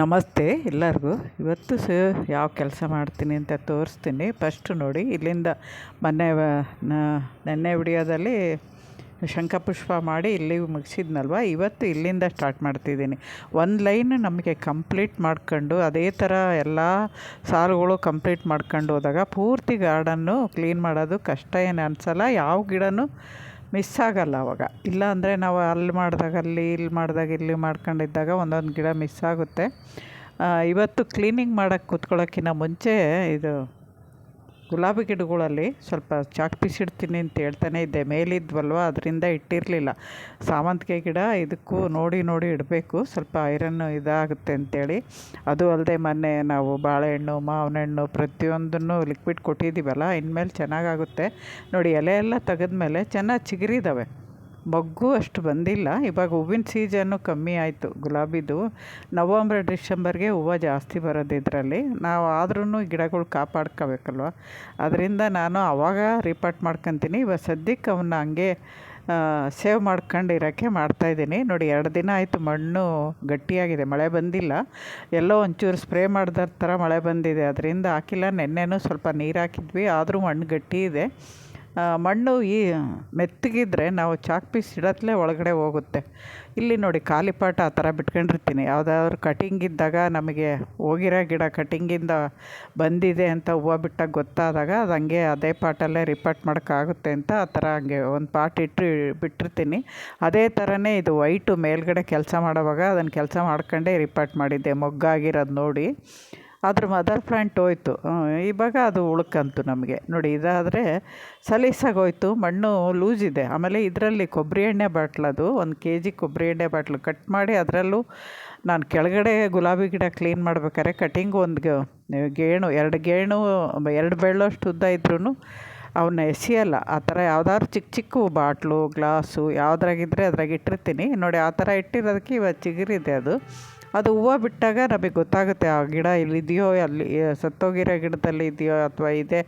ನಮಸ್ತೆ ಎಲ್ಲರಿಗೂ. ಇವತ್ತು ಸ ಯಾವ ಕೆಲಸ ಮಾಡ್ತೀನಿ ಅಂತ ತೋರಿಸ್ತೀನಿ. ಫಸ್ಟು ನೋಡಿ, ಇಲ್ಲಿಂದ ಮೊನ್ನೆ ನೆನ್ನೆ ವಿಡಿಯೋದಲ್ಲಿ ಶಂಖಪುಷ್ಪ ಮಾಡಿ ಇಲ್ಲಿ ಮುಗಿಸಿದ್ನಲ್ವ? ಇವತ್ತು ಇಲ್ಲಿಂದ ಸ್ಟಾರ್ಟ್ ಮಾಡ್ತಿದ್ದೀನಿ. ಒಂದು ಲೈನ್ ನಮಗೆ ಕಂಪ್ಲೀಟ್ ಮಾಡ್ಕೊಂಡು, ಅದೇ ಥರ ಎಲ್ಲ ಸಾಲುಗಳು ಕಂಪ್ಲೀಟ್ ಮಾಡ್ಕೊಂಡು ಹೋದಾಗ ಪೂರ್ತಿ ಗಾರ್ಡನ್ನು ಕ್ಲೀನ್ ಮಾಡೋದು ಕಷ್ಟ ಏನು ಅನಿಸಲ್ಲ. ಯಾವ ಗಿಡನೂ ಮಿಸ್ ಆಗಲ್ಲ ಅವಾಗ. ಇಲ್ಲ ಅಂದರೆ ನಾವು ಅಲ್ಲಿ ಮಾಡಿದಾಗ ಅಲ್ಲಿ, ಇಲ್ಲಿ ಮಾಡಿದಾಗ ಇಲ್ಲಿ ಮಾಡ್ಕೊಂಡಿದ್ದಾಗ ಒಂದೊಂದು ಗಿಡ ಮಿಸ್ ಆಗುತ್ತೆ ಇವತ್ತು ಕ್ಲೀನಿಂಗ್ ಮಾಡೋಕ್ಕೆ ಕೂತ್ಕೊಳ್ಳೋಕ್ಕಿಂತ ಮುಂಚೆ ಇದು ಗುಲಾಬಿ ಗಿಡಗಳಲ್ಲಿ ಸ್ವಲ್ಪ ಚಾಕ್ ಪೀಸ್ ಇಡ್ತೀನಿ ಅಂತ ಹೇಳ್ತಾನೆ ಇದ್ದೆ ಮೇಲಿದ್ವಲ್ವ? ಅದರಿಂದ ಇಟ್ಟಿರಲಿಲ್ಲ. ಸಾವಂತಿಗೆ ಗಿಡ ಇದಕ್ಕೂ ನೋಡಿ ನೋಡಿ ಇಡಬೇಕು. ಸ್ವಲ್ಪ ಐರನ್ ಇದಾಗುತ್ತೆ ಅಂತೇಳಿ. ಅದು ಅಲ್ಲದೆ ಮೊನ್ನೆ ನಾವು ಬಾಳೆಹಣ್ಣು ಮಾವಿನ ಹಣ್ಣು ಪ್ರತಿಯೊಂದನ್ನು ಲಿಕ್ವಿಡ್ ಕೊಟ್ಟಿದ್ದೀವಲ್ಲ, ಇನ್ಮೇಲೆ ಚೆನ್ನಾಗಾಗುತ್ತೆ. ನೋಡಿ ಎಲೆ ಎಲ್ಲ ತೆಗೆದ್ಮೇಲೆ ಚೆನ್ನಾಗಿ ಚಿಗುರಿದಾವೆ. ಮೊಗ್ಗು ಅಷ್ಟು ಬಂದಿಲ್ಲ. ಇವಾಗ ಹೂವಿನ ಸೀಸನ್ನು ಕಮ್ಮಿ ಆಯಿತು. ಗುಲಾಬಿದು ನವಂಬರ್, ಡಿಸೆಂಬರ್ಗೆ ಹೂವು ಜಾಸ್ತಿ ಬರೋದು ಇದರಲ್ಲಿ. ನಾವು ಆದ್ರೂ ಗಿಡಗಳು ಕಾಪಾಡ್ಕೋಬೇಕಲ್ವ? ಅದರಿಂದ ನಾನು ಆವಾಗ ರಿಪೋರ್ಟ್ ಮಾಡ್ಕೊತೀನಿ. ಇವಾಗ ಸದ್ಯಕ್ಕೆ ಅವನ್ನ ಹಂಗೆ ಸೇವ್ ಮಾಡ್ಕೊಂಡು ಇರೋಕ್ಕೆ ಮಾಡ್ತಾಯಿದ್ದೀನಿ. ನೋಡಿ, ಎರಡು ದಿನ ಆಯಿತು ಮಣ್ಣು ಗಟ್ಟಿಯಾಗಿದೆ. ಮಳೆ ಬಂದಿಲ್ಲ. ಎಲ್ಲೋ ಒಂಚೂರು ಸ್ಪ್ರೇ ಮಾಡಿದ ಥರ ಮಳೆ ಬಂದಿದೆ. ಅದರಿಂದ ಹಾಕಿಲ್ಲ. ನೆನ್ನೆನೂ ಸ್ವಲ್ಪ ನೀರು ಹಾಕಿದ್ವಿ. ಆದರೂ ಮಣ್ಣು ಗಟ್ಟಿ ಇದೆ. ಮಣ್ಣು ಈ ಮೆತ್ತಗಿದ್ರೆ ನಾವು ಚಾಕ್ ಪೀಸ್ ಇಡತ್ಲೇ ಒಳಗಡೆ ಹೋಗುತ್ತೆ. ಇಲ್ಲಿ ನೋಡಿ ಖಾಲಿ ಪಾಟ ಆ ಥರ ಬಿಟ್ಕೊಂಡಿರ್ತೀನಿ. ಯಾವುದಾದ್ರು ಕಟಿಂಗ್ ಇದ್ದಾಗ ನಮಗೆ ಹೋಗಿರೋ ಗಿಡ ಕಟಿಂಗಿಂದ ಬಂದಿದೆ ಅಂತ ಹೂವು ಬಿಟ್ಟಾಗ ಗೊತ್ತಾದಾಗ ಅದು ಹಂಗೆ ಅದೇ ಪಾಟಲ್ಲೇ ರಿಪಾರ್ಟ್ ಮಾಡೋಕ್ಕಾಗುತ್ತೆ ಅಂತ ಆ ಥರ ಹಂಗೆ ಒಂದು ಪಾಟ್ ಇಟ್ಟು ಬಿಟ್ಟಿರ್ತೀನಿ. ಅದೇ ಥರನೇ ಇದು ವೈಟು ಮೇಲ್ಗಡೆ ಕೆಲಸ ಮಾಡೋವಾಗ ಅದನ್ನು ಕೆಲಸ ಮಾಡ್ಕೊಂಡೇ ರಿಪಾರ್ಟ್ ಮಾಡಿದ್ದೆ. ಮೊಗ್ಗಾಗಿರೋದು ನೋಡಿ. ಅದ್ರ ಮದರ್ ಪ್ಲ್ಯಾಂಟ್ ಹೋಯ್ತು. ಇವಾಗ ಅದು ಉಳ್ಕಂತು ನಮಗೆ. ನೋಡಿ, ಇದಾದರೆ ಸಲೀಸಾಗೋಯ್ತು, ಮಣ್ಣು ಲೂಸ್ ಇದೆ ಆಮೇಲೆ ಇದರಲ್ಲಿ ಕೊಬ್ಬರಿ ಎಣ್ಣೆ ಬಾಟ್ಲದು ಒಂದು ಕೆ ಜಿ ಕೊಬ್ಬರಿ ಎಣ್ಣೆ ಬಾಟ್ಲು ಕಟ್ ಮಾಡಿ ಅದರಲ್ಲೂ ನಾನು ಕೆಳಗಡೆ ಗುಲಾಬಿ ಗಿಡ ಕ್ಲೀನ್ ಮಾಡ್ಬೇಕಾದ್ರೆ ಕಟಿಂಗ್ ಒಂದು ಗೇಣು, ಎರಡು ಗೇಣು, ಎರಡು ಬೆಳ್ಳಷ್ಟು ಉದ್ದ ಇದ್ರೂ ಅವನ್ನ ಎಸಿಯಲ್ಲ. ಆ ಥರ ಯಾವ್ದಾದ್ರು ಚಿಕ್ಕ ಚಿಕ್ಕ ಬಾಟ್ಲು, ಗ್ಲಾಸು ಯಾವ್ದ್ರಾಗಿದ್ದರೆ ಅದ್ರಾಗ ಇಟ್ಟಿರ್ತೀನಿ. ನೋಡಿ, ಆ ಥರ ಇಟ್ಟಿರೋದಕ್ಕೆ ಇವಾಗ ಚಿಗುರಿದೆ ಅದು. ಅದು ಹೂವು ಬಿಟ್ಟಾಗ ನಮಗೆ ಗೊತ್ತಾಗುತ್ತೆ, ಆ ಗಿಡ ಎಲ್ಲಿದೆಯೋ ಅಲ್ಲಿ ಸತ್ತೋಗಿರೋ ಗಿಡದಲ್ಲಿ ಇದೆಯೋ ಅಥವಾ ಇದೆ,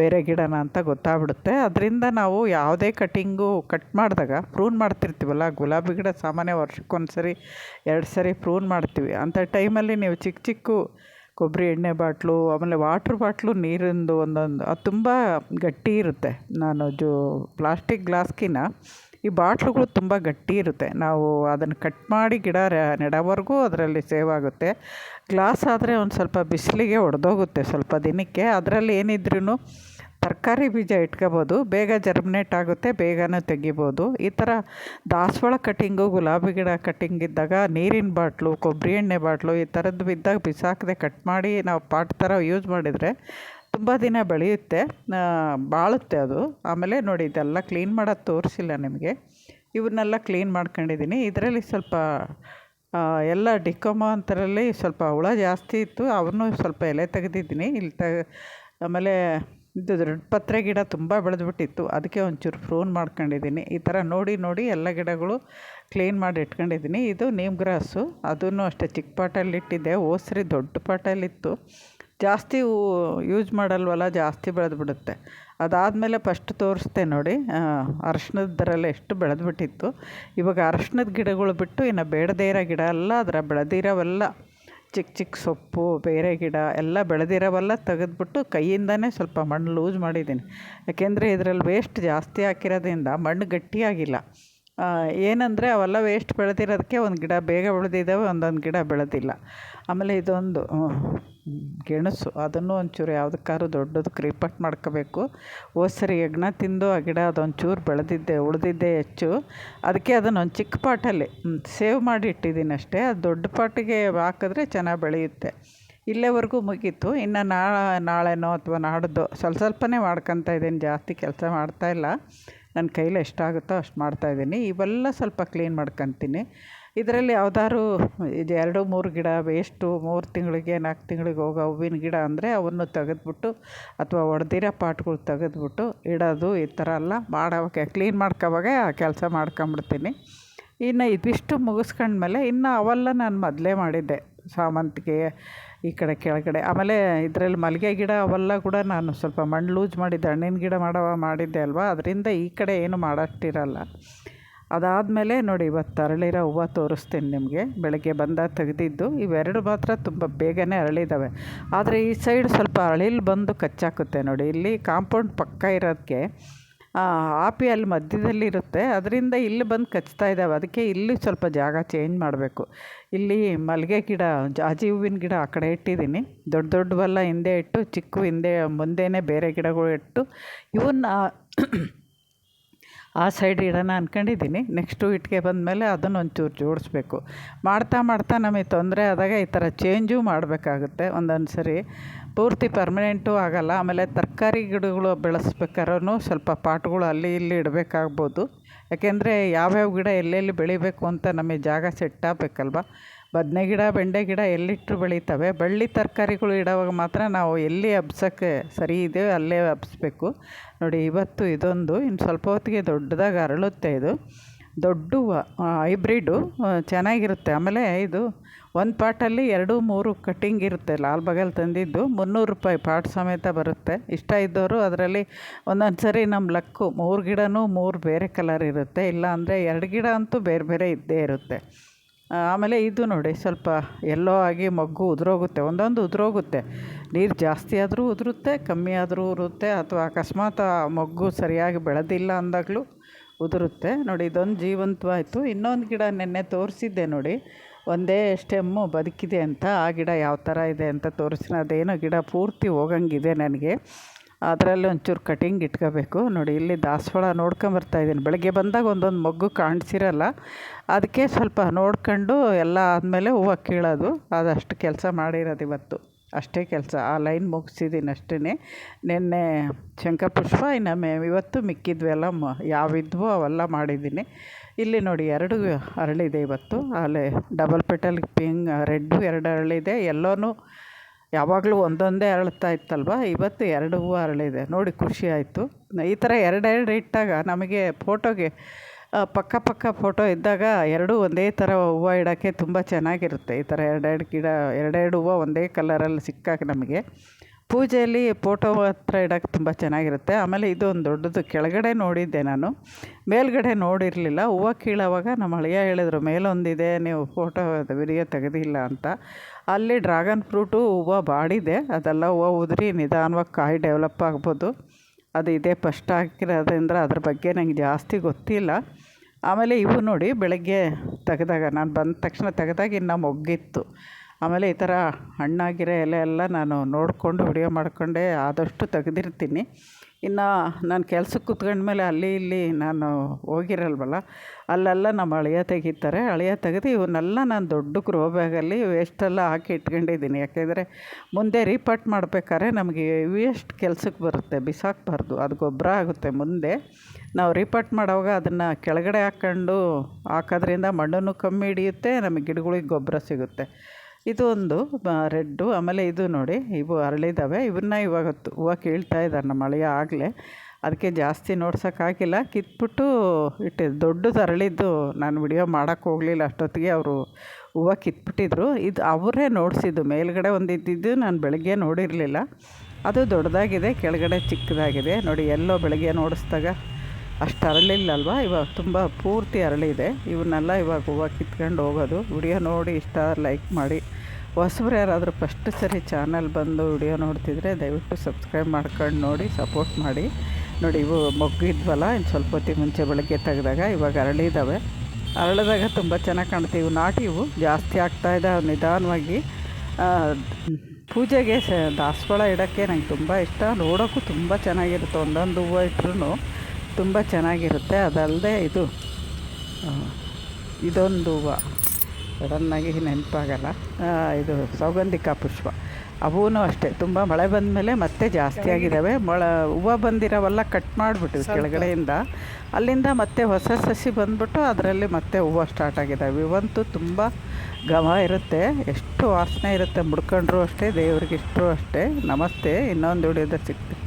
ಬೇರೆ ಗಿಡನ ಅಂತ ಗೊತ್ತಾಗ್ಬಿಡುತ್ತೆ. ಅದರಿಂದ ನಾವು ಯಾವುದೇ ಕಟಿಂಗು ಕಟ್ ಮಾಡಿದಾಗ ಪ್ರೂನ್ ಮಾಡ್ತಿರ್ತೀವಲ್ಲ, ಗುಲಾಬಿ ಗಿಡ ಸಾಮಾನ್ಯ ವರ್ಷಕ್ಕೊಂದು ಸರಿ ಎರಡು ಸರಿ ಪ್ರೂನ್ ಮಾಡ್ತೀವಿ. ಅಂಥ ಟೈಮಲ್ಲಿ ನೀವು ಚಿಕ್ಕ ಚಿಕ್ಕ ಕೊಬ್ಬರಿ ಎಣ್ಣೆ ಬಾಟ್ಲು, ಆಮೇಲೆ ವಾಟ್ರ್ ಬಾಟ್ಲು ನೀರಿಂದು ಒಂದೊಂದು, ಅದು ತುಂಬ ಗಟ್ಟಿ ಇರುತ್ತೆ. ನಾನು ಜೋ, ಪ್ಲಾಸ್ಟಿಕ್ ಗ್ಲಾಸ್ಕಿನ ಈ ಬಾಟ್ಲುಗಳು ತುಂಬ ಗಟ್ಟಿ ಇರುತ್ತೆ. ನಾವು ಅದನ್ನು ಕಟ್ ಮಾಡಿ ಗಿಡ ನೆಡೋವರೆಗೂ ಅದರಲ್ಲಿ ಸೇವ್ ಆಗುತ್ತೆ. ಗ್ಲಾಸ್ ಆದರೆ ಒಂದು ಸ್ವಲ್ಪ ಬಿಸಿಲಿಗೆ ಒಡೆದೋಗುತ್ತೆ ಸ್ವಲ್ಪ ದಿನಕ್ಕೆ. ಅದರಲ್ಲಿ ಏನಿದ್ರೂ ತರಕಾರಿ ಬೀಜ ಇಟ್ಕೋಬೋದು, ಬೇಗ ಜರ್ಮಿನೇಟ್ ಆಗುತ್ತೆ, ಬೇಗನೂ ತೆಗಿಬೋದು. ಈ ಥರ ದಾಸವಾಳ ಕಟ್ಟಿಂಗು, ಗುಲಾಬಿ ಗಿಡ ಕಟ್ಟಿಂಗ್ ಇದ್ದಾಗ ನೀರಿನ ಬಾಟ್ಲು ಕೊಬ್ಬರಿ ಎಣ್ಣೆ ಬಾಟ್ಲು ಈ ಥರದ್ದು ಬಿದ್ದಾಗ ಬಿಸಾಕದೆ ಕಟ್ ಮಾಡಿ ನಾವು ಪಾಟ್ ಥರ ಯೂಸ್ ಮಾಡಿದರೆ ತುಂಬ ದಿನ ಬೆಳೆಯುತ್ತೆ. ಬಾಳುತ್ತೆ ಅದು. ಆಮೇಲೆ ನೋಡಿ ಇದೆಲ್ಲ ಕ್ಲೀನ್ ಮಾಡೋದು ತೋರಿಸಿಲ್ಲ ನಿಮಗೆ. ಇವನ್ನೆಲ್ಲ ಕ್ಲೀನ್ ಮಾಡ್ಕೊಂಡಿದ್ದೀನಿ ಇದರಲ್ಲಿ ಸ್ವಲ್ಪ ಎಲ್ಲ ಡಿಕೋಮಾ ಅಂತರಲ್ಲಿ ಸ್ವಲ್ಪ ಹುಳ ಜಾಸ್ತಿ ಇತ್ತು. ಅವನ್ನೂ ಸ್ವಲ್ಪ ಎಲೆ ತೆಗೆದಿದ್ದೀನಿ. ಇಲ್ಲಿ ತ, ಆಮೇಲೆ ಇದು ದೊಡ್ಡ ಪತ್ರೆ ಗಿಡ ತುಂಬ ಬೆಳೆದ್ಬಿಟ್ಟಿತ್ತು. ಅದಕ್ಕೆ ಒಂಚೂರು ಪ್ರೂನ್ ಮಾಡ್ಕೊಂಡಿದ್ದೀನಿ ಈ ಥರ ನೋಡಿ ನೋಡಿ ಎಲ್ಲ ಗಿಡಗಳು ಕ್ಲೀನ್ ಮಾಡಿ ಇಟ್ಕೊಂಡಿದ್ದೀನಿ ಇದು ನೀಮ್ ಗ್ರಾಸು. ಅದನ್ನು ಅಷ್ಟೇ ಚಿಕ್ಕ ಪಾಟಲ್ಲಿ ಇಟ್ಟಿದ್ದೆ ಓಸ್ರಿ ದೊಡ್ಡ ಪಾಟಲ್ಲಿತ್ತು ಜಾಸ್ತಿ ಯೂಸ್ ಮಾಡಲ್ವಲ್ಲ, ಜಾಸ್ತಿ ಬೆಳೆದ್ಬಿಡುತ್ತೆ. ಅದಾದಮೇಲೆ ಫಸ್ಟ್ ತೋರಿಸ್ದೆ ನೋಡಿ. ಅರಶಿನದರಲ್ಲ ಎಷ್ಟು ಬೆಳೆದ್ಬಿಟ್ಟಿತ್ತು. ಇವಾಗ ಅರಶಿನದ ಗಿಡಗಳು ಬಿಟ್ಟು ಇನ್ನು ಬೇಡದೇ ಇರೋ ಗಿಡ ಎಲ್ಲ ಅದರ ಬೆಳೆದಿರೋವೆಲ್ಲ ಚಿಕ್ಕ ಚಿಕ್ಕ ಸೊಪ್ಪು, ಬೇರೆ ಗಿಡ ಎಲ್ಲ ಬೆಳೆದಿರೋವೆಲ್ಲ ತೆಗೆದ್ಬಿಟ್ಟು ಕೈಯಿಂದನೇ ಸ್ವಲ್ಪ ಮಣ್ಣು ಲೂಸ್ ಮಾಡಿದ್ದೀನಿ. ಯಾಕೆಂದರೆ ಇದರಲ್ಲಿ ವೇಸ್ಟ್ ಜಾಸ್ತಿ ಹಾಕಿರೋದ್ರಿಂದ ಮಣ್ಣು ಗಟ್ಟಿಯಾಗಿಲ್ಲ. ಏನಂದರೆ ಅವೆಲ್ಲ ವೇಸ್ಟ್ ಬೆಳೆದಿರೋದಕ್ಕೆ ಒಂದು ಗಿಡ ಬೇಗ ಬೆಳೆದಿದ್ದಾವೆ ಒಂದೊಂದು ಗಿಡ ಬೆಳೆದಿಲ್ಲ. ಆಮೇಲೆ ಇದೊಂದು ಗೆಣಸು, ಅದನ್ನು ಒಂಚೂರು ಯಾವುದಕ್ಕಾದ್ರು ದೊಡ್ಡದಕ್ಕೆ ಕ್ರೀಪಟ್ ಮಾಡ್ಕೋಬೇಕು. ಓಸರಿ ಸರಿ ಯಜ್ಞ ತಿಂದು ಆ ಗಿಡ ಅದೊಂಚೂರು ಬೆಳೆದಿದ್ದೆ, ಉಳಿದಿದ್ದೆ ಹೆಚ್ಚು. ಅದಕ್ಕೆ ಅದನ್ನೊಂದು ಚಿಕ್ಕ ಪಾಟಲ್ಲಿ ಸೇವ್ ಮಾಡಿ ಇಟ್ಟಿದ್ದೀನಿ ಅಷ್ಟೇ. ಅದು ದೊಡ್ಡ ಪಾಟಿಗೆ ಹಾಕಿದ್ರೆ ಚೆನ್ನಾಗಿ ಬೆಳೆಯುತ್ತೆ. ಇಲ್ಲೇವರೆಗೂ ಮುಗೀತು. ಇನ್ನು ನಾಳೆ, ನಾಳೆನೋ ಅಥವಾ ನಾಡ್ದು, ಸ್ವಲ್ಪ ಸ್ವಲ್ಪನೇ ಮಾಡ್ಕೊತಾ ಇದ್ದೀನಿ, ಜಾಸ್ತಿ ಕೆಲಸ ಮಾಡ್ತಾಯಿಲ್ಲ ನನ್ನ ಕೈಲಿ ಎಷ್ಟಾಗುತ್ತೋ ಅಷ್ಟು ಮಾಡ್ತಾಯಿದ್ದೀನಿ ಇವೆಲ್ಲ ಸ್ವಲ್ಪ ಕ್ಲೀನ್ ಮಾಡ್ಕೊತೀನಿ. ಇದರಲ್ಲಿ ಯಾವ್ದಾದ್ರು ಇದು ಎರಡು, ಮೂರು ಗಿಡ ವೇಸ್ಟು ಮೂರು ತಿಂಗಳಿಗೆ, ನಾಲ್ಕು ತಿಂಗಳಿಗೆ ಹೋಗೋ ಹೂವಿನ ಗಿಡ ಅಂದರೆ ಅವನ್ನು ತೆಗೆದ್ಬಿಟ್ಟು ಅಥವಾ ಒಡೆದಿರೋ ಪಾಟ್ಗಳು ತೆಗೆದ್ಬಿಟ್ಟು ಇಡೋದು ಈ ಥರ ಎಲ್ಲ ಮಾಡೋಕ್ಕೆ ಕ್ಲೀನ್ ಮಾಡ್ಕೋವಾಗ ಆ ಕೆಲಸ ಮಾಡ್ಕೊಂಬಿಡ್ತೀನಿ. ಇನ್ನು ಇದಿಷ್ಟು ಮುಗಿಸ್ಕೊಂಡ್ಮೇಲೆ ಇನ್ನು ಅವೆಲ್ಲ ನಾನು ಮೊದಲೇ ಮಾಡಿದ್ದೆ. ಸಾಮಂತಿಗೆ ಈ ಕಡೆ ಕೆಳಗಡೆ. ಆಮೇಲೆ ಇದರಲ್ಲಿ ಮಲ್ಲಿಗೆ ಗಿಡ ಅವೆಲ್ಲ ಕೂಡ ನಾನು ಸ್ವಲ್ಪ ಮಣ್ಣು ಲೂಸ್ ಮಾಡಿದ್ದೆ. ಹಣ್ಣಿನ ಗಿಡ ಮಾಡವ ಮಾಡಿದ್ದೆ ಅಲ್ವಾ? ಅದರಿಂದ ಈ ಕಡೆ ಏನು ಮಾಡೋಷ್ಟಿರಲ್ಲ ಅದಾದಮೇಲೆ ನೋಡಿ ಇವತ್ತು ಅರಳಿರೋ ಹೂವು ತೋರಿಸ್ತೀನಿ ನಿಮಗೆ. ಬೆಳಗ್ಗೆ ಬಂದಾಗ ತೆಗೆದಿದ್ದು. ಇವೆರಡು ಮಾತ್ರ ತುಂಬ ಬೇಗನೆ ಅರಳಿದ್ದಾವೆ ಆದರೆ ಈ ಸೈಡ್ ಸ್ವಲ್ಪ ಅರಳಿಲಿ ಬಂದು ಕಚ್ಚಾಕುತ್ತೆ ನೋಡಿ. ಇಲ್ಲಿ ಕಾಂಪೌಂಡ್ ಪಕ್ಕ ಇರೋದಕ್ಕೆ ಆಪಿ ಅಲ್ಲಿ ಮಧ್ಯದಲ್ಲಿ ಇರುತ್ತೆ. ಅದರಿಂದ ಇಲ್ಲಿ ಬಂದು ಕಚ್ತಾ ಇದ್ದಾವೆ. ಅದಕ್ಕೆ ಇಲ್ಲಿ ಸ್ವಲ್ಪ ಜಾಗ ಚೇಂಜ್ ಮಾಡಬೇಕು. ಇಲ್ಲಿ ಮಲ್ಲಿಗೆ ಗಿಡ, ಜಾಜಿ ಹೂವಿನ ಗಿಡ ಆ ಕಡೆ ಇಟ್ಟಿದ್ದೀನಿ. ದೊಡ್ಡ ದೊಡ್ಡವೆಲ್ಲ ಹಿಂದೆ ಇಟ್ಟು, ಚಿಕ್ಕ ಹಿಂದೆ, ಮುಂದೆನೇ ಬೇರೆ ಗಿಡಗಳು ಇಟ್ಟು, ಇವನ್ನ ಆ ಸೈಡ್ ಇಡೋಣ ಅಂದ್ಕೊಂಡಿದ್ದೀನಿ ನೆಕ್ಸ್ಟು ಇಟ್ಟಿಗೆ ಬಂದಮೇಲೆ ಅದನ್ನು ಒಂಚೂರು ಜೋಡಿಸ್ಬೇಕು. ಮಾಡ್ತಾ ಮಾಡ್ತಾ ನಮಗೆ ತೊಂದರೆ ಆದಾಗ ಈ ಥರ ಚೇಂಜು ಮಾಡಬೇಕಾಗುತ್ತೆ ಒಂದೊಂದು ಸರಿ ಪೂರ್ತಿ ಪರ್ಮನೆಂಟು ಆಗೋಲ್ಲ, ಆಮೇಲೆ ತರಕಾರಿ ಗಿಡಗಳು ಬೆಳೆಸ್ಬೇಕಾದ್ರೂ ಸ್ವಲ್ಪ ಪಾಟ್ಗಳು ಅಲ್ಲಿ ಇಲ್ಲಿ ಇಡಬೇಕಾಗ್ಬೋದು. ಯಾಕೆಂದರೆ ಯಾವ್ಯಾವ ಗಿಡ ಎಲ್ಲೆಲ್ಲಿ ಬೆಳಿಬೇಕು ಅಂತ ನಮಗೆ ಜಾಗ ಸೆಟ್ ಆಗಬೇಕಲ್ವ? ಬದನೆ ಗಿಡ, ಬೆಂಡೆ ಗಿಡ ಎಲ್ಲಿಟ್ಟರು ಬೆಳೀತವೆ? ಬಳ್ಳಿ ತರಕಾರಿಗಳು ಇಡೋವಾಗ ಮಾತ್ರ ನಾವು ಎಲ್ಲಿ ಹಬ್ಸೋಕ್ಕೆ ಸರಿ ಇದೆ ಅಲ್ಲೇ ಹಬ್ಸ್ಬೇಕು. ನೋಡಿ, ಇವತ್ತು ಇದೊಂದು, ಇನ್ನು ಸ್ವಲ್ಪ ಹೊತ್ತಿಗೆ ದೊಡ್ಡದಾಗಿ ಅರಳುತ್ತೆ ಇದು. ದೊಡ್ಡ ಹೈಬ್ರಿಡು ಚೆನ್ನಾಗಿರುತ್ತೆ. ಆಮೇಲೆ ಇದು ಒಂದು ಪಾಟಲ್ಲಿ ಎರಡು, ಮೂರು ಕಟ್ಟಿಂಗ್ ಇರುತ್ತೆ. ಲಾಲ್ ಬಗಲ್ ತಂದಿದ್ದು ಮುನ್ನೂರು ರೂಪಾಯಿ ಪಾಟ್ ಸಮೇತ ಬರುತ್ತೆ. ಇಷ್ಟ ಇದ್ದವರು ಅದರಲ್ಲಿ ಒಂದೊಂದು ಸರಿ ನಮ್ಮ ಲಕ್ಕು, ಮೂರು ಗಿಡವೂ ಮೂರು ಬೇರೆ ಕಲರ್ ಇರುತ್ತೆ. ಇಲ್ಲ ಅಂದರೆ ಎರಡು ಗಿಡ ಅಂತೂ ಬೇರೆ ಬೇರೆ ಇದ್ದೇ ಇರುತ್ತೆ. ಆಮೇಲೆ ಇದು ನೋಡಿ, ಸ್ವಲ್ಪ ಎಲ್ಲೋ ಆಗಿ ಮೊಗ್ಗು ಉದುರೋಗುತ್ತೆ. ಒಂದೊಂದು ಉದುರೋಗುತ್ತೆ. ನೀರು ಜಾಸ್ತಿ ಆದರೂ ಉದುರುತ್ತೆ, ಕಮ್ಮಿ ಆದರೂ ಉರುತ್ತೆ ಅಥವಾ ಅಕಸ್ಮಾತ್ ಆ ಮೊಗ್ಗು ಸರಿಯಾಗಿ ಬೆಳೆದಿಲ್ಲ ಅಂದಾಗಲೂ ಉದುರುತ್ತೆ. ನೋಡಿ, ಇದೊಂದು ಜೀವಂತವಾಯಿತು. ಇನ್ನೊಂದು ಗಿಡ ನೆನ್ನೆ ತೋರಿಸಿದ್ದೆ ನೋಡಿ. ಒಂದೇ ಸ್ಟೆಮ್ಮು ಬದುಕಿದೆ ಅಂತ, ಆ ಗಿಡ ಯಾವ ಥರ ಇದೆ ಅಂತ ತೋರಿಸಿನ ಅದೇನೋ ಗಿಡ ಪೂರ್ತಿ ಹೋಗಂಗಿದೆ ನನಗೆ. ಅದರಲ್ಲಿ ಒಂಚೂರು ಕಟಿಂಗ್ ಇಟ್ಕೋಬೇಕು. ನೋಡಿ, ಇಲ್ಲಿ ದಾಸವಾಳ ನೋಡ್ಕೊಂಬರ್ತಾ ಇದ್ದೀನಿ. ಬೆಳಗ್ಗೆ ಬಂದಾಗ ಒಂದೊಂದು ಮೊಗ್ಗು ಕಾಣಿಸಿರಲ್ಲ, ಅದಕ್ಕೆ ಸ್ವಲ್ಪ ನೋಡ್ಕೊಂಡು ಎಲ್ಲ ಆದಮೇಲೆ ಹೂವು ಕೀಳೋದು. ಅದಷ್ಟು ಕೆಲಸ ಮಾಡಿರೋದು ಇವತ್ತು. ಅಷ್ಟೇ ಕೆಲಸ. ಆ ಲೈನ್ ಮುಗಿಸಿದ್ದೀನಿ ಅಷ್ಟೇ ನಿನ್ನೆ ಶಂಖಪುಷ್ಪ ಇನ್ನು ಇವತ್ತು ಮಿಕ್ಕಿದ್ವೆಲ್ಲ ಮ, ಯಾವಿದ್ವೋ ಅವೆಲ್ಲ ಮಾಡಿದ್ದೀನಿ ಇಲ್ಲಿ ನೋಡಿ ಎರಡು ಅರಳಿದೆ ಇವತ್ತು. ಅಲ್ಲಿ ಡಬಲ್ ಪೆಟಲ್ ಪಿಂಕ್ ರೆಡ್ಡು ಎರಡು ಅರಳಿದೆ. ಎಲ್ಲೋನು ಯಾವಾಗಲೂ ಒಂದೊಂದೇ ಅರಳ್ತಾ ಇತ್ತಲ್ವ? ಇವತ್ತು ಎರಡು ಹೂವು ಅರಳಿದೆ. ನೋಡಿ ಖುಷಿ ಆಯಿತು. ಈ ಥರ ಎರಡೆರಡು ಇಟ್ಟಾಗ ನಮಗೆ ಫೋಟೋಗೆ ಪಕ್ಕ ಪಕ್ಕ ಫೋಟೋ ಇದ್ದಾಗ ಎರಡೂ ಒಂದೇ ಥರ ಹೂವು ಇಡೋಕ್ಕೆ ತುಂಬ ಚೆನ್ನಾಗಿರುತ್ತೆ. ಈ ಥರ ಎರಡೆರಡು ಗಿಡ, ಎರಡೆರಡು ಹೂವು ಒಂದೇ ಕಲರಲ್ಲಿ ಸಿಕ್ಕಾಗ ನಮಗೆ. ಪೂಜೆಯಲ್ಲಿ ಫೋಟೋ ಹತ್ರ ಇಡೋಕ್ಕೆ ತುಂಬ ಚೆನ್ನಾಗಿರುತ್ತೆ. ಆಮೇಲೆ ಇದು ಒಂದು ದೊಡ್ಡದು. ಕೆಳಗಡೆ ನೋಡಿದ್ದೆ ನಾನು. ಮೇಲ್ಗಡೆ ನೋಡಿರಲಿಲ್ಲ. ಹೂವು ಕೀಳೋವಾಗ ನಮ್ಮ ಅಳಿಯ ಹೇಳಿದ್ರು, ಮೇಲೊಂದಿದೆ, ನೀವು ಫೋಟೋ ವಿಡಿಯೋ ತೆಗೆದಿಲ್ಲ ಅಂತ. ಅಲ್ಲಿ ಡ್ರ್ಯಾಗನ್ ಫ್ರೂಟು ಹೂವು ಬಾಡಿದೆ. ಅದೆಲ್ಲ ಹೂವು ಉದುರಿ ನಿಧಾನವಾಗಿ ಕಾಯಿ ಡೆವಲಪ್ ಆಗ್ಬೋದು. ಅದು ಇದೇ ಫಸ್ಟ್ ಹಾಕಿರೋದ್ರಿಂದ ಅದ್ರ ಬಗ್ಗೆ ನಂಗೆ ಜಾಸ್ತಿ ಗೊತ್ತಿಲ್ಲ. ಆಮೇಲೆ ಇವು ನೋಡಿ ಬೆಳಗ್ಗೆ ತೆಗೆದಾಗ ನಾನು ಬಂದ ತಕ್ಷಣ ತೆಗೆದಾಗ ಇನ್ನು ಮೊಗ್ಗಿತ್ತು. ಆಮೇಲೆ ಈ ಥರ ಹಣ್ಣಾಗಿರೋ ಎಲೆ ಎಲ್ಲ ನಾನು ನೋಡಿಕೊಂಡು ವಿಡಿಯೋ ಮಾಡಿಕೊಂಡೇ ಆದಷ್ಟು ತೆಗೆದಿರ್ತೀನಿ. ಇನ್ನು ನಾನು ಕೆಲ್ಸಕ್ಕೆ ಕೂತ್ಕೊಂಡ್ಮೇಲೆ ಅಲ್ಲಿ ಇಲ್ಲಿ ನಾನು ಹೋಗಿರಲ್ವಲ್ಲ, ಅಲ್ಲೆಲ್ಲ ನಮ್ಮ ಅಳಿಯ ತೆಗಿತಾರೆ. ಅಳಿಯ ತೆಗೆದು ಇವನ್ನೆಲ್ಲ ನಾನು ದೊಡ್ಡ ಗ್ರೋ ಬ್ಯಾಗಲ್ಲಿ ವೇಸ್ಟೆಲ್ಲ ಹಾಕಿ ಇಟ್ಕೊಂಡಿದ್ದೀನಿ. ಯಾಕೆಂದರೆ ಮುಂದೆ ರೀಪಾಟ್ ಮಾಡ್ಬೇಕಾದ್ರೆ ನಮಗೆ ವೇಸ್ಟ್ ಕೆಲ್ಸಕ್ಕೆ ಬರುತ್ತೆ, ಬಿಸಾಕಬಾರ್ದು. ಅದು ಗೊಬ್ಬರ ಆಗುತ್ತೆ ಮುಂದೆ. ನಾವು ರೀಪಾಟ್ ಮಾಡೋವಾಗ ಅದನ್ನು ಕೆಳಗಡೆ ಹಾಕ್ಕೊಂಡು ಹಾಕೋದ್ರಿಂದ ಮಣ್ಣನ್ನು ಕಮ್ಮಿ ಹಿಡಿಯುತ್ತೆ, ನಮಗೆ ಗಿಡಗಳಿಗೆ ಗೊಬ್ಬರ ಸಿಗುತ್ತೆ. ಇದು ಒಂದು ರೆಡ್ಡು, ಆಮೇಲೆ ಇದು ನೋಡಿ, ಇವು ಅರಳಿದ್ದಾವೆ ಇವನ್ನ ಇವಾಗ ಹೂವು ಕೀಳ್ತಾ ಇದ್ದಾರೆ ನಮ್ಮ ಅಳಿಯ ಆಗಲೇ. ಅದಕ್ಕೆ ಜಾಸ್ತಿ ನೋಡ್ಸೋಕ್ಕಾಗಿಲ್ಲ ಕಿತ್ಬಿಟ್ಟು ಇಟ್ಟು ದೊಡ್ಡದು ಅರಳಿದ್ದು ನಾನು ವಿಡಿಯೋ ಮಾಡೋಕ್ಕೆ ಹೋಗಲಿಲ್ಲ. ಅಷ್ಟೊತ್ತಿಗೆ ಅವರು ಹೂವು ಕಿತ್ಬಿಟ್ಟಿದ್ರು. ಇದು ಅವರೇ ನೋಡಿಸಿದ್ದು. ಮೇಲ್ಗಡೆ ಒಂದು ನಾನು ಬೆಳಗ್ಗೆ ನೋಡಿರಲಿಲ್ಲ. ಅದು ದೊಡ್ಡದಾಗಿದೆ, ಕೆಳಗಡೆ ಚಿಕ್ಕದಾಗಿದೆ. ನೋಡಿ ಎಲ್ಲೋ ಬೆಳಗ್ಗೆ ನೋಡಿಸ್ದಾಗ ಅಷ್ಟು ಅರಳಿಲ್ಲಲ್ವ ಇವಾಗ ತುಂಬ ಪೂರ್ತಿ ಅರಳಿದೆ ಇವನ್ನೆಲ್ಲ ಇವಾಗ ಹೂವು ಕಿತ್ಕೊಂಡು ಹೋಗೋದು. ವಿಡಿಯೋ ನೋಡಿ ಇಷ್ಟ ಲೈಕ್ ಮಾಡಿ. ಹೊಸಬ್ರು ಯಾರಾದರೂ ಫಸ್ಟ್ ಸರಿ ಚಾನಲ್ ಬಂದು ವಿಡಿಯೋ ನೋಡ್ತಿದ್ರೆ ದಯವಿಟ್ಟು ಸಬ್ಸ್ಕ್ರೈಬ್ ಮಾಡ್ಕೊಂಡು ನೋಡಿ, ಸಪೋರ್ಟ್ ಮಾಡಿ. ನೋಡಿ, ಇವು ಮೊಗ್ಗಿದ್ವಲ್ಲ, ಇನ್ನು ಸ್ವಲ್ಪ ಹೊತ್ತಿಗೆ ಮುಂಚೆ ಬೆಳಗ್ಗೆ ತೆಗೆದಾಗ ಇವಾಗ ಅರಳಿದ್ದಾವೆ ಅರಳಿದಾಗ ತುಂಬ ಚೆನ್ನಾಗಿ ಕಾಣ್ತೀವಿ ಇವು ನಾಟಿ ಇವು. ಜಾಸ್ತಿ ಆಗ್ತಾಯಿದ್ದಾವೆ ನಿಧಾನವಾಗಿ ಪೂಜೆಗೆ ಸ, ದಾಸವಾಳ ಇಡೋಕ್ಕೆ ನಂಗೆ ತುಂಬ ಇಷ್ಟ. ನೋಡೋಕ್ಕೂ ತುಂಬ ಚೆನ್ನಾಗಿರುತ್ತೆ. ಒಂದೊಂದು ಹೂವು ಇಟ್ರೂ ತುಂಬ ಚೆನ್ನಾಗಿರುತ್ತೆ. ಅದಲ್ಲದೆ ಇದು ಇದೊಂದು ಹೂವು. ಸಡನ್ನಾಗಿ ನೆನಪಾಗಲ್ಲ. ಇದು ಸೌಗಂಧಿಕ ಪುಷ್ಪ. ಅವೂ ಅಷ್ಟೇ. ತುಂಬ ಮಳೆ ಬಂದ ಮೇಲೆ ಮತ್ತೆ ಜಾಸ್ತಿ ಆಗಿದ್ದಾವೆ ಮೊಳ ಹೂವು ಬಂದಿರೋವೆಲ್ಲ ಕಟ್ ಮಾಡಿಬಿಟ್ಟು ಕೆಳಗಡೆಯಿಂದ. ಅಲ್ಲಿಂದ ಮತ್ತೆ ಹೊಸ ಸಸಿ ಬಂದ್ಬಿಟ್ಟು ಅದರಲ್ಲಿ ಮತ್ತೆ ಹೂವು ಸ್ಟಾರ್ಟ್ ಆಗಿದ್ದಾವೆ ಇವಂತೂ ತುಂಬ ಘಮ ಇರುತ್ತೆ. ಎಷ್ಟು ವಾಸನೆ ಇರುತ್ತೆ. ಮುಡ್ಕೊಂಡ್ರು ಅಷ್ಟೇ ದೇವ್ರಿಗೆ ಇಷ್ಟರು ಅಷ್ಟೇ. ನಮಸ್ತೆ. ಇನ್ನೊಂದು ವಿಡಿಯೋದಲ್ಲಿ ಸಿಗ್ತೀವಿ